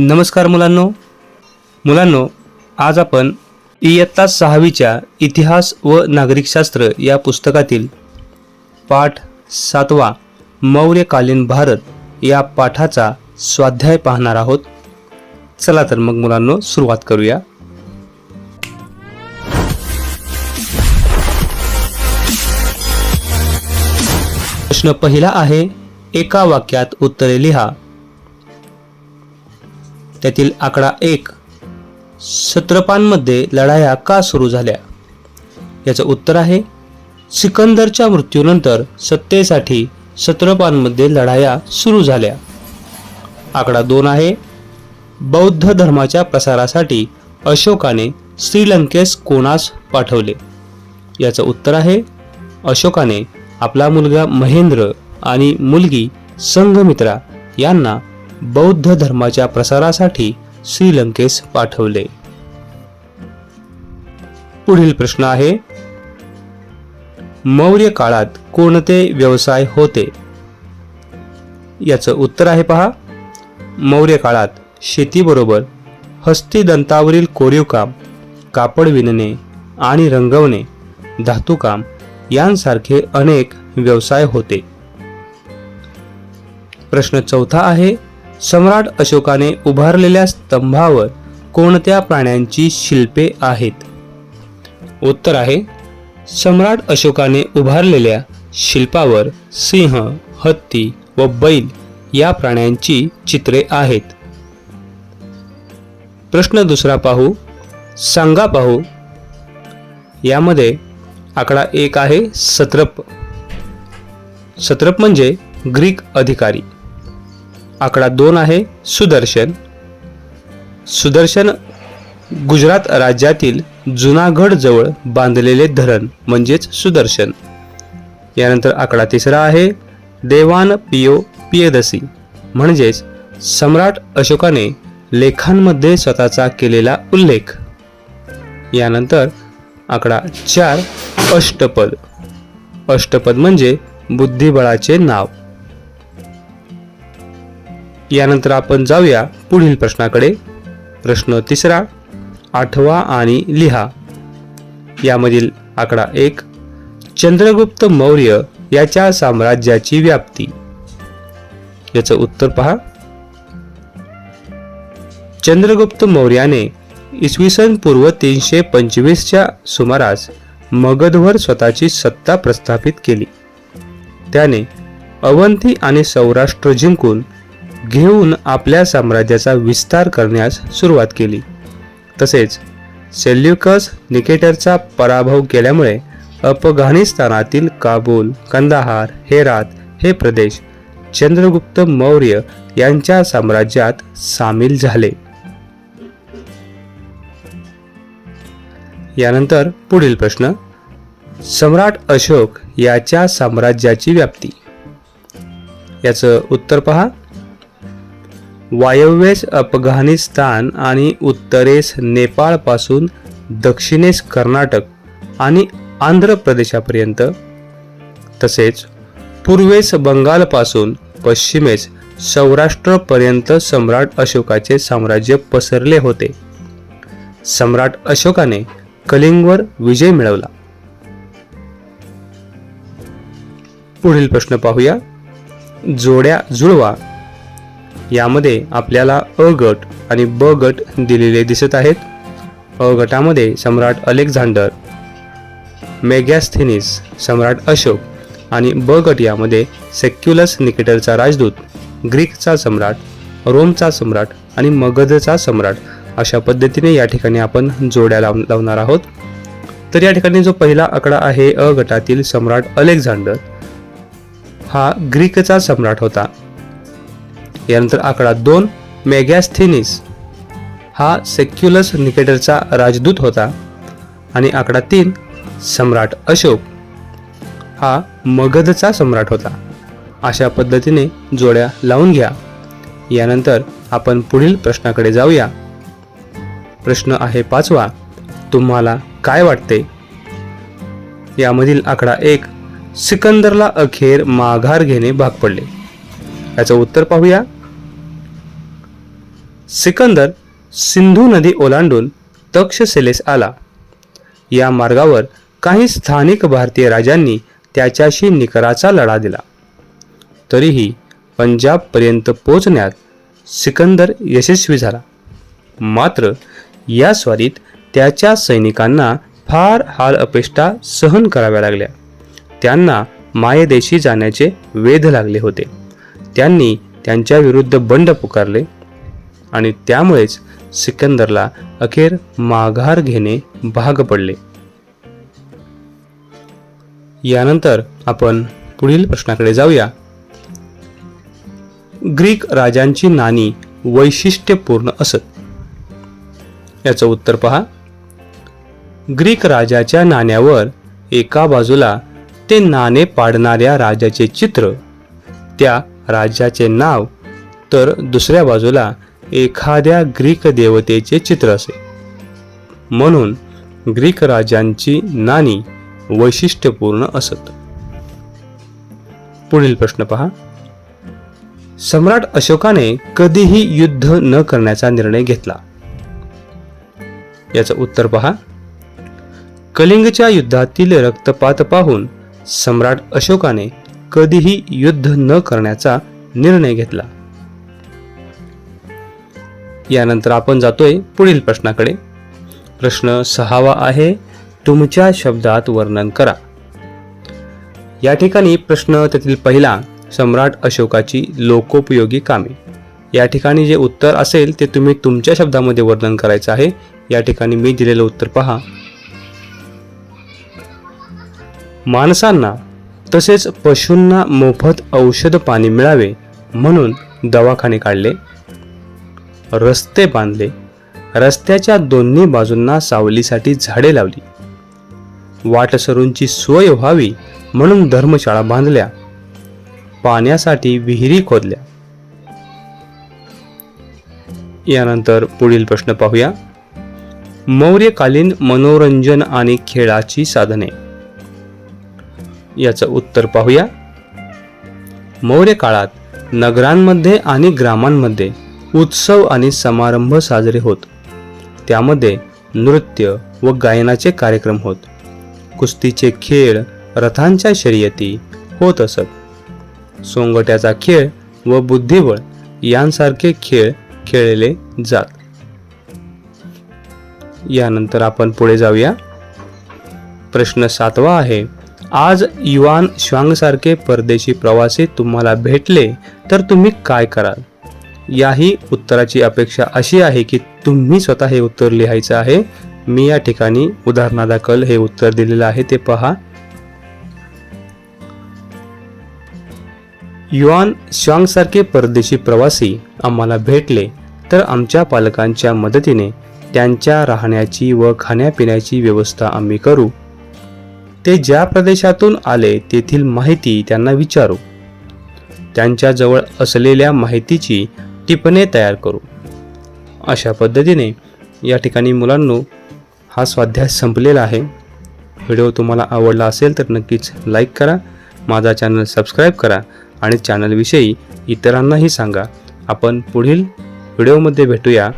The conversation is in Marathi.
नमस्कार मुलांनो. मुलांनो आज आपण इयत्ता सहावीच्या इतिहास व नागरिकशास्त्र या पुस्तकातील पाठ सातवा मौर्यकालीन भारत या पाठाचा स्वाध्याय पाहणार आहोत. चला तर मग मुलांनो सुरुवात करूया. प्रश्न पहिला आहे एका वाक्यात उत्तरे लिहा. त्यातील आकडा एक. सत्रपांमध्ये लढाया का सुरू झाल्या? याचं उत्तर आहे सिकंदरच्या मृत्यूनंतर सत्तेसाठी सत्रपांमध्ये लढाया सुरू झाल्या. आकडा दोन आहे बौद्ध धर्माच्या प्रसारासाठी अशोकाने श्रीलंकेस कोणास पाठवले? याचं उत्तर आहे अशोकाने आपला मुलगा महेंद्र आणि मुलगी संघमित्रा यांना बौद्ध धर्माच्या प्रसारासाठी श्रीलंकेस पाठवले. पुढील प्रश्न आहे मौर्य काळात कोणते व्यवसाय होते? याचं उत्तर आहे पहा मौर्य काळात शेतीबरोबर हस्तिदंतावरील कोरीवकाम कापड विणणे आणि रंगवणे धातुकाम यांसारखे अनेक व्यवसाय होते. प्रश्न चौथा आहे सम्राट अशोकाने उभारलेल्या स्तंभावर कोणत्या प्राण्यांची शिल्पे आहेत? उत्तर आहे सम्राट अशोकाने उभारलेल्या शिल्पावर सिंह हत्ती व बैल या प्राण्यांची चित्रे आहेत. प्रश्न दुसरा पाहू सांगा पाहू. यामध्ये आकडा एक आहे सत्रप. सत्रप म्हणजे ग्रीक अधिकारी. आकडा दोन आहे सुदर्शन. सुदर्शन गुजरात राज्यातील जुनागडजवळ बांधलेले धरण म्हणजेच सुदर्शन. यानंतर आकडा तिसरा आहे देवान पियो पियदसी म्हणजेच सम्राट अशोकाने लेखांमध्ये स्वतःचा केलेला उल्लेख. यानंतर आकडा चार अष्टपद. अष्टपद म्हणजे बुद्धिबळाचे नाव. यानंतर आपण जाऊया पुढील प्रश्नाकडे. प्रश्न तिसरा आठवा आणि लिहा. यामधील आकडा एक चंद्रगुप्त मौर्य याच्या साम्राज्याची व्याप्ती. याचं उत्तर पहा. चंद्रगुप्त मौर्याने इसवी सन पूर्व तीनशे पंचवीसच्या सुमारास मगधवर स्वतःची सत्ता प्रस्थापित केली. त्याने अवंती आणि सौराष्ट्र जिंकून घेऊन आपल्या साम्राज्याचा विस्तार करण्यास सुरुवात केली. तसेच सेल्युकस निकेटरचा पराभव केल्यामुळे अफगाणिस्तानातील काबूल कंदाहार हेरात हे प्रदेश चंद्रगुप्त मौर्य यांच्या साम्राज्यात सामील झाले. यानंतर पुढील प्रश्न सम्राट अशोक याच्या साम्राज्याची व्याप्ती. याचं उत्तर पहा. वायव्येस अफगाणिस्तान आणि उत्तरेस नेपाळपासून दक्षिणेस कर्नाटक आणि आंध्र प्रदेशापर्यंत तसेच पूर्वेस बंगालपासून पश्चिमेस सौराष्ट्रपर्यंत सम्राट अशोकाचे साम्राज्य पसरले होते. सम्राट अशोकाने कलिंगवर विजय मिळवला. पुढील प्रश्न पाहूया. जोड्या जुळवा. यामध्ये आपल्याला अ गट आणि ब गट दिलेले दिसत आहेत. अ गटामध्ये सम्राट अलेक्झांडर मेगॅस्थेनिस सम्राट अशोक आणि ब गट यामध्ये सेक्युलस निकेटरचा राजदूत ग्रीकचा सम्राट रोमचा सम्राट आणि मगधचा सम्राट अशा पद्धतीने या ठिकाणी आपण जोड्या लाव लावणार आहोत. तर या ठिकाणी जो पहिला आकडा आहे अ गटातील सम्राट अलेक्झांडर हा ग्रीकचा सम्राट होता. यानंतर आकडा दोन मेगॅस्थेनिस हा सेक्युलस निकेटरचा राजदूत होता. आणि आकडा तीन सम्राट अशोक. हा मगधचा सम्राट होता. अशा पद्धतीने जोड्या लावून घ्या. यानंतर आपण पुढील प्रश्नाकडे जाऊया. प्रश्न आहे पाचवा तुम्हाला काय वाटते? यामधील आकडा एक सिकंदरला अखेर माघार घेणे भाग पडले. याचं उत्तर पाहूया. सिकंदर सिंधू नदी ओलांडून तक्षशिलेस आला. या मार्गावर काही स्थानिक भारतीय राजांनी त्याच्याशी निकराचा लढा दिला. तरीही पंजाबपर्यंत पोचण्यात सिकंदर यशस्वी झाला. मात्र या स्वारीत त्याच्या सैनिकांना फार हाल अपेष्टा सहन कराव्या लागल्या. त्यांना मायदेशी जाण्याचे वेध लागले होते. त्यांनी त्यांच्याविरुद्ध बंड पुकारले. आणि त्यामुळेच सिकंदरला अखेर माघार घेणे भाग पडले. यानंतर आपण पुढील प्रश्नाकडे जाऊया. ग्रीक राजांची नाणी वैशिष्ट्यपूर्ण असत. याचं उत्तर पहा. ग्रीक राजाच्या नाण्यावर एका बाजूला ते नाणे पाडणाऱ्या राजाचे चित्र त्या राजाचे नाव तर दुसऱ्या बाजूला एखाद्या ग्रीक देवतेचे चित्र असे. म्हणून ग्रीक राजांची नाणी वैशिष्ट्यपूर्ण असत. पुढील प्रश्न पहा. सम्राट अशोकाने कधीही युद्ध न करण्याचा निर्णय घेतला. याचं उत्तर पहा. कलिंगच्या युद्धातील रक्तपात पाहून सम्राट अशोकाने कधीही युद्ध न करण्याचा निर्णय घेतला. यानंतर आपण जातोय पुढील प्रश्नाकडे. प्रश्न सहावा आहे तुमच्या शब्दात वर्णन करा. या ठिकाणी प्रश्न त्यातील पहिला सम्राट अशोकाची लोकोपयोगी कामे. या ठिकाणी जे उत्तर असेल ते तुम्ही तुमच्या शब्दामध्ये वर्णन करायचं आहे. या ठिकाणी मी दिलेलं उत्तर पहा. माणसांना तसेच पशूंना मोफत औषध पाणी मिळावे म्हणून दवाखाने काढले. रस्ते बांधले. रस्त्याच्या दोन्ही बाजूंना सावलीसाठी झाडे लावली. वाटसरूंची सोय व्हावी म्हणून धर्मशाळा बांधल्या. पाण्यासाठी विहिरी खोदल्या. यानंतर पुढील प्रश्न पाहूया. मौर्यकालीन मनोरंजन आणि खेळाची साधने. याचं उत्तर पाहूया. मौर्य काळात नगरांमध्ये आणि ग्रामांमध्ये उत्सव आणि समारंभ साजरे होत. त्यामध्ये नृत्य व गायनाचे कार्यक्रम होत. कुस्तीचे खेळ रथांच्या शर्यती होत असत. सोंगट्याचा खेळ व बुद्धिबळ यांसारखे खेळ खेळले जात. यानंतर आपण पुढे जाऊया. प्रश्न सातवा आहे आज युवान श्वांगसारखे परदेशी प्रवासी तुम्हाला भेटले तर तुम्ही काय कराल? याही उत्तराची अपेक्षा अशी आहे की तुम्ही स्वतः हे उत्तर लिहायचं आहे. मी या ठिकाणी उदाहरणादाखल हे उत्तर दिलेलं आहे ते पहा. युआन श्वांगसारखे परदेशी प्रवासी आम्हाला भेटले तर आमच्या पालकांच्या मदतीने त्यांच्या राहण्याची व खाण्यापिण्याची व्यवस्था आम्ही करू. ते ज्या प्रदेशातून आले तेथील माहिती त्यांना विचारू. त्यांच्याजवळ असलेल्या माहितीची टिपणे तयार करू. अशा पद्धतीने या ठिकाणी मुलांनो हा स्वाध्याय संपलेला आहे. व्हिडिओ तुम्हाला आवडला असेल तर नक्कीच लाईक करा माझा चॅनल सबस्क्राईब करा आणि चॅनलविषयी इतरांनाही सांगा. आपण पुढील व्हिडिओमध्ये भेटूया.